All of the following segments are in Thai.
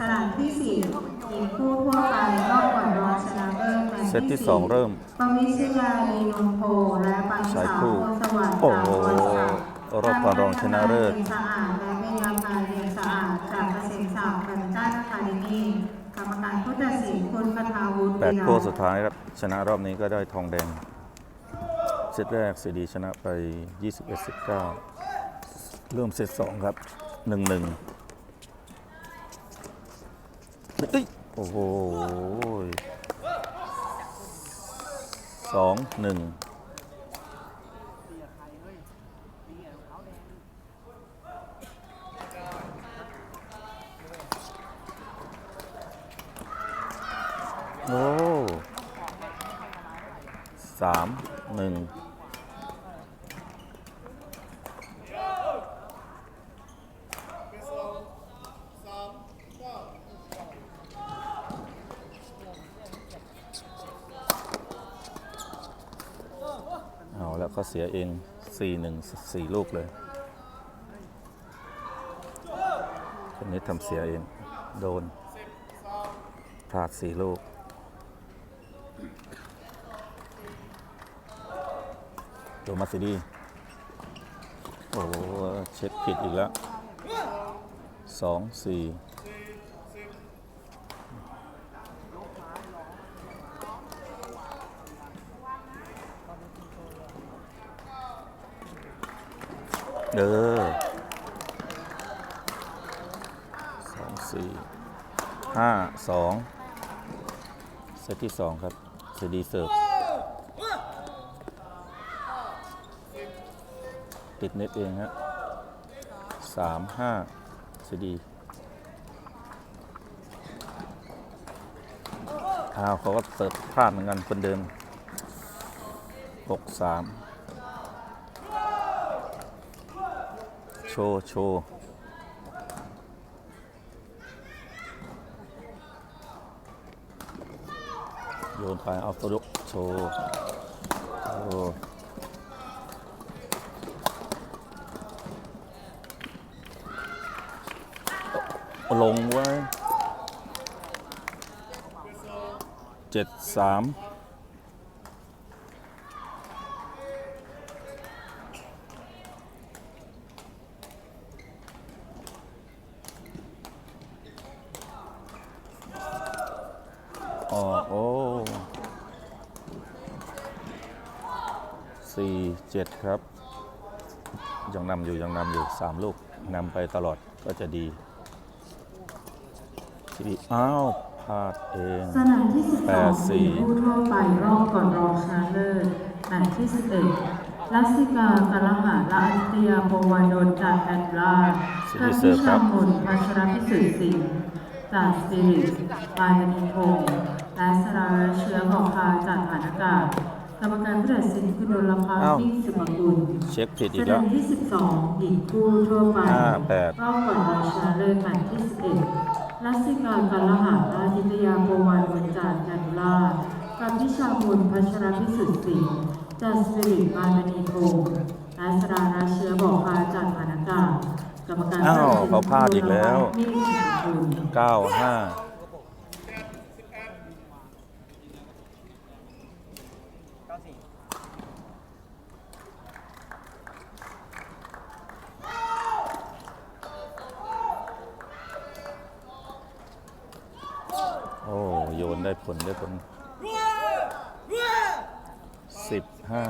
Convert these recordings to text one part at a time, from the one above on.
สนามที่สี่หญิงคู่ทั่วไปรอบก่อนรองชนะเลิศแมตช์เซตที่สองเริ่มปวิชยาลีนงโพและปังสายสาวคู่โพสวัสดิ์โอ้โหจากโพสต์รอบก่อนรองชนะเลิศ สะอาดและเมยาพาเรียนสะอาดจากเกษตรศาสตร์แบดมินตันอะคาเดมี่กรรมการผู้ตัดสินคุณคทาวุฒิแปดวิลาคู่สุดท้ายครับ ชนะรอบนี้ก็ได้ทองแดง เซตแรกซีดีชนะไป 21 19 เริ่มเซตสองครับ 1 1 เอ้ยโอ้โหสองหนึ่งโอ้สามหนึ่ง เอาแล้วก็เสียเอง4 1 4ลูกเลยคนนี้ทำเสียเอง โดนพลาด4ลูกโดนมาสิดีโอ้เช็คผิดอีกแล้วสองสี่ เออสองสี่ห้าสองเซตที่สองครับเซีดีเซิร์ฟติดเน็ตเองฮะสามห้าเซีดีอ้าวเขาก็เสิร์ฟพลาดเหมือนกันคนเดิมหกสาม โชว์โชว์โยนไปเอาตัวลุกโชว์โชว์เอาลงไว้เจ็ดสามอ๋อโอ้ สี่เจ็ดครับ ยังนำอยู่ยังนำอยู่สามลูกนำไปตลอดก็จะดีทีนี้อ้าวพลาดเองสนามที่แปด12สี่หญิงคู่ทั่วไปรอบก่อนรองชนะเลิศแมตช์ที่11ลักษิกากรหาและอันเตียโบวานนท์จากแอตลาสสิกัริบเสิพิร์ฟครัชาบมนพัชรพิสุทธิ์สิงห์ จากสปิริตปายมณีพงศ์และสราเชื้อของพาจากฐานอากาศกรรมการผู้ตัดสินคุณดลภาอ้าวมิ่งสุภกุลเช็คผิดอีสกแล้นาวมที่ 12 หญิงคู่ทั่วไปห้าแปด รอบก่อนรองชนะเลิศแมตช์ที่ 11ลักษิการการละหาราชิตยาโกวันวันจานจันลากับพิชามุลพัชรพิสุทธิ์สิงห์จากสปิริตมานณีพงศ์และสราราเชื้อบอกพาจากฐานอากาศกรรมการ อ้าวเขาพลาดอีกแล้วเก้าห้าโอ้โยนได้ผลได้ผลสิบห้า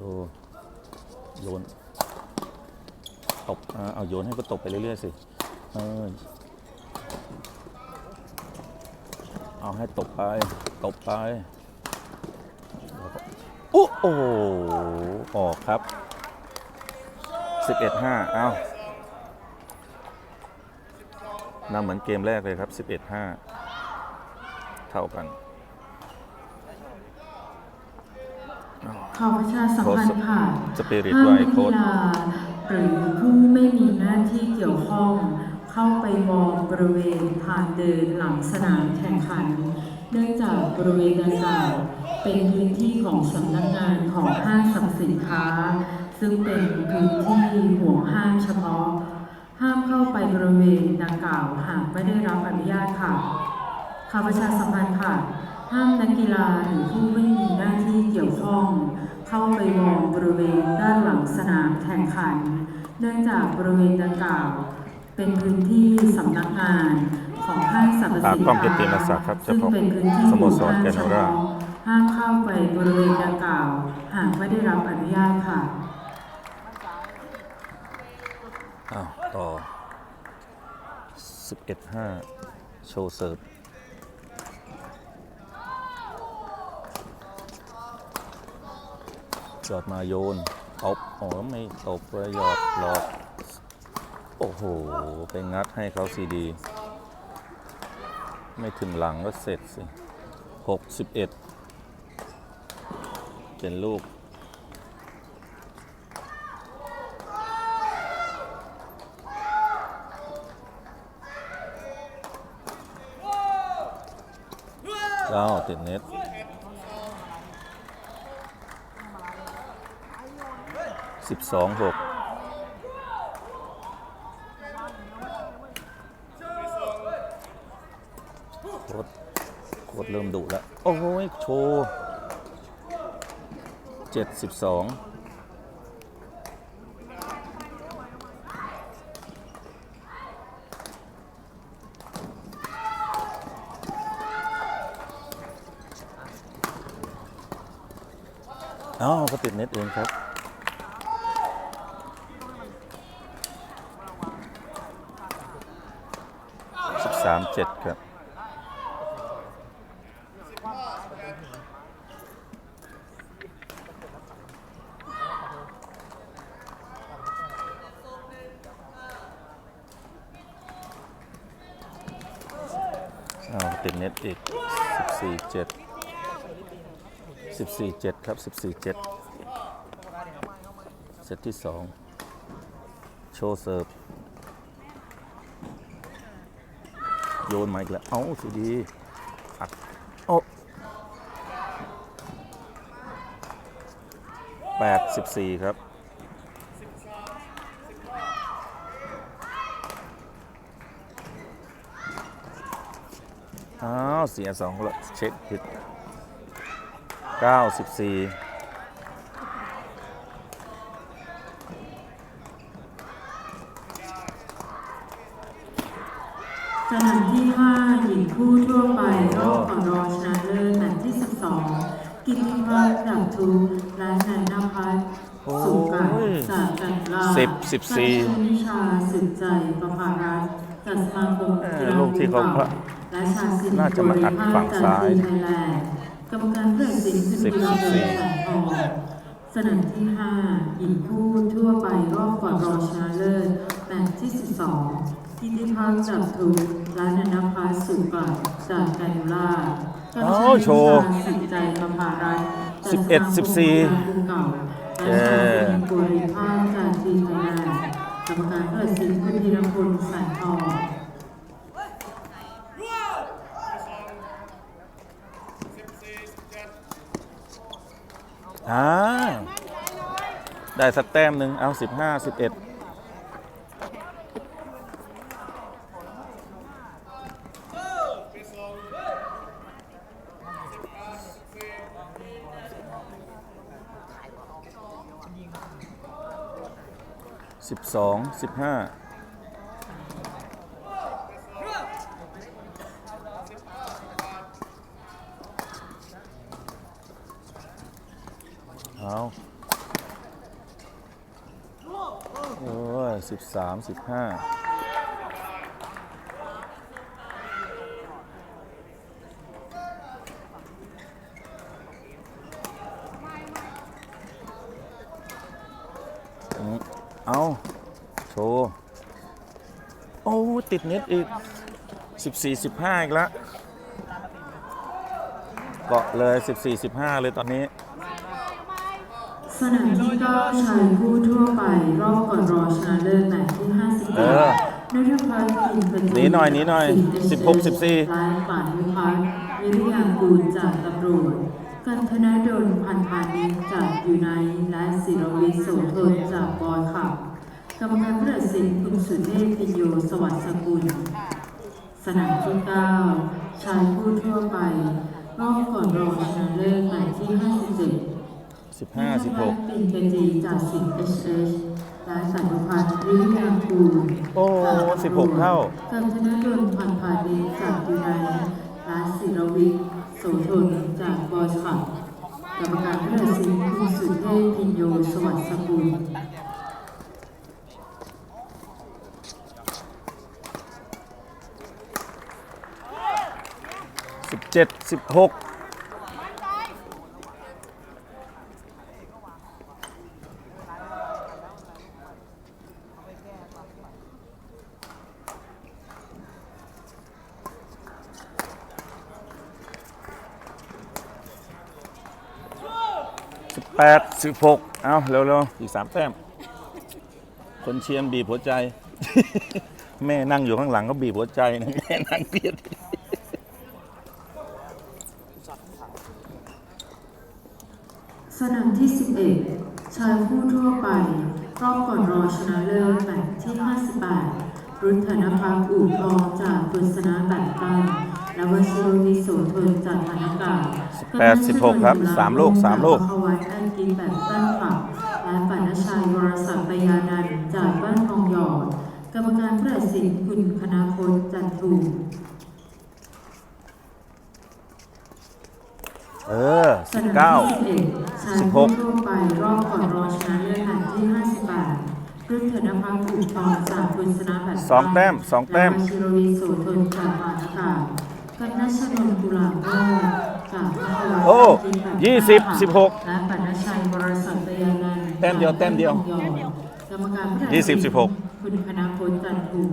โชว์โยนตบเอาโยนให้ก็ตบไปเรื่อยๆสิเออเอาให้ตบไป ตบไปอุ๊โอ้โหออกครับ 11 5 เอานำเหมือนเกมแรกเลยครับ 11 5 เท่ากัน ขอประชาสัมพันธ์ค่ะสปิริตห้ามไวนักโค้กีดฬาหรือผู้ไม่มีหน้าที่เกี่ยวข้องเข้าไปมองบริเวณทางเดินหลังสนามแข่งขัน เนื่องจากบริเวณดังกล่าวเป็นพื้นที่ของสำนักงานของห้างสรรพสินค้า ซึ่งเป็นพื้นที่ห่วงห้ามเฉพาะ ห้ามเข้าไปบริเวณดังกล่าวหากไม่ได้รับอนุญาตค่ะข่าวประชาสัมพันธ์ค่ะห้ามนักกีฬาหรือผู้ไม่มีหน้าที่ เข้าไปมองบริเวณด้านหลังสนามแข่งขัน เนื่องจากบริเวณดังกล่าว เป็นพื้นที่สำนักงานของห้างสรรพสินตากล้องค้ากิตติมศักดิ์ครับซึ่งเป็นพื้นที่สโมสรแกนโนราห้ามเข้าไปบริเวณดังกล่าว หากไม่ได้รับอนุญาตค่ะอ้าวต่อ11 5 โชว์เสิร์ฟ หยอดมาโยนตบอ๋อไม่ตบเลยหยอดหลอกโอ้โหไปงัดให้เขาซีดี ไม่ถึงหลังก็เสร็จสิหกสิบเอ็ดเป็นลูกเก้าติดเน็ต สิบสองหกโคตรโคตรเริ่มดุแล้ว โอ้ยโชว์เจ็ดสิบสองอ้าวก็ติดเน็ตเองครับ สามเจ็ดครับอ้าวติดเน็ตอีกสิบสี่เจ็ดสิบสี่เจ็ดครับสิบสี่เจ็ดเซตที่สองโชว์เซิร์ฟ โยนมาอีกแล้ว เอ้าสุดีอัดโอ้แปดสิบสี่ครับอ้าวเสียสองแล้วเช็คผิดเก้าสิบสี่ สนามที่5หญิงคู่ทั่วไปรอบก่อนรองชนะเลิศแมตช์ที่ 12 กิติพัฒน์ดับทุกและนายนภัสสุกัดจากกันลาสิบสิบสี่และชนิชาสืบใจประภารัตน์จากสมาคมกีฬาลูกที่เขาพระและชาสินน่าจะมาอัดฝั่งซ้ายไทยแลนด์กรรมการผู้ตัดสินคือสิบกีฬาสี่เดินแสงทองสนามที่ 5 หญิงคู่ทั่วไปรอบก่อนรองชนะเลิศแมตช์ที่ 12 กิติพัฒน์จากทุกและนันทพัฒน์สุกัดจากแกนูล่าโอ้โชว์สิบใจประภารัตน์จากสิบเอ็ดสิบสี่สมาคมกีฬาเก่าและชาสินบุรีภาคจากทีมไทยแลนด์กรรมการผู้ตัดสินคือธีรพลสายทองอ่าได้สักแต้มหนึ่งเอาสิบห้าสิบเอ็ด สิบสองสิบห้าเอาโอ้ยสิบสามสิบห้าอืมเอาโชว์ โอ้ ติดเน็ตอีก 14 15 อีกแล้วเกาะเลย 14 15 เลยตอนนี้ สนามที่9ชายคู่ทั่วไป รอบก่อนรองชนะเลิศแมตช์ที่เออ51นัทพัฒน์อินทร์หนีหน่อยหนีหน่อยสิทธิ์16 14และป่านุพัฒน์วิริยางกูลจากตำรวจกกันธนาดลพันธานิชจากยูไนต์และศิรวิทย์โสธนจากบอยขับก รรมการผู้ตัดสินคุณสุเทพพิญโยสวัสดิ์สกุล สนามที่9ชายผู้ทั่วไปรอบก่อนรองชนะเลิศแมตช์ที่ 57 15 16ปินเกจีจากสิงห์เอชเอชและสันตุพันธ์วิริยังกูลโอ้16 เท่ากันธนดลพันธานิชจากยูไนต์และศิรวิทย์โสธนจากบอยขับกรรมการผู้ตัดสินคุณสุเทพพิญโยสวัสดิ์สกุล 17 16 18 16เอาเร็วๆ อีก3แต้ม คนเชียร์บีบหัวใจ แม่นั่งอยู่ข้างหลังก็บีบหัวใจนะแม่นั่งเบียด สนามที่ 11 ชายผู้ทั่วไปรอบก่อนรองชนะเลิศแมตช์ที่ 58 รุ่นธนพักษ์อู่ทองจากปริศนาแบตตันและวชิรวิทย์โสธนจากธนากา86ครับสามลูกสามลูกพวัตอันกินแบตตันขับและปานชัยวรศักดิ์ปยานันท์จากบ้านทองหยอดกรรมการผู้ตัดสินคุณคณพลจันทูมเออสนามที่19 11 ชายผู้ทั่วไปรอบก่อนรองชนะเลิศแมตช์ที่ 58รุ่นธนพักษ์อู่ทองจากปริศนาแบตตันสองแต้มสองแต้มและวชิรวิทย์โสธนจากมหานครกันนัชนนท์ตุลาโภคจากพระวัตรโอ้กินแบบยี่สิบสิบหกและปณชัยวรศักดิ์ปยานันท์แต้มเดียวแต้มเดียวกรรมการผู้ตัดยี่สิบสิบหกคุณคณพลจันทูม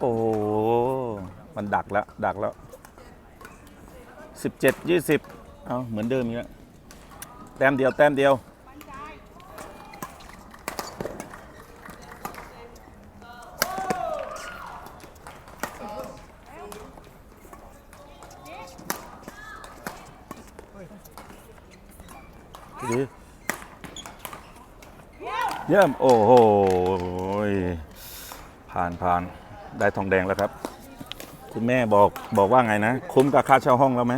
โอ้ มันดักแล้ว ดักแล้ว 17 20เอาเหมือนเดิมอีกแล้วแต้มเดียวแต้มเดียวดีเยี่ยม โอ้โห ผ่านผ่านได้ทองแดงแล้วครับ คุณแม่บอกบอกว่าไงนะ คุ้มกับค่าเช่าห้องแล้วไหม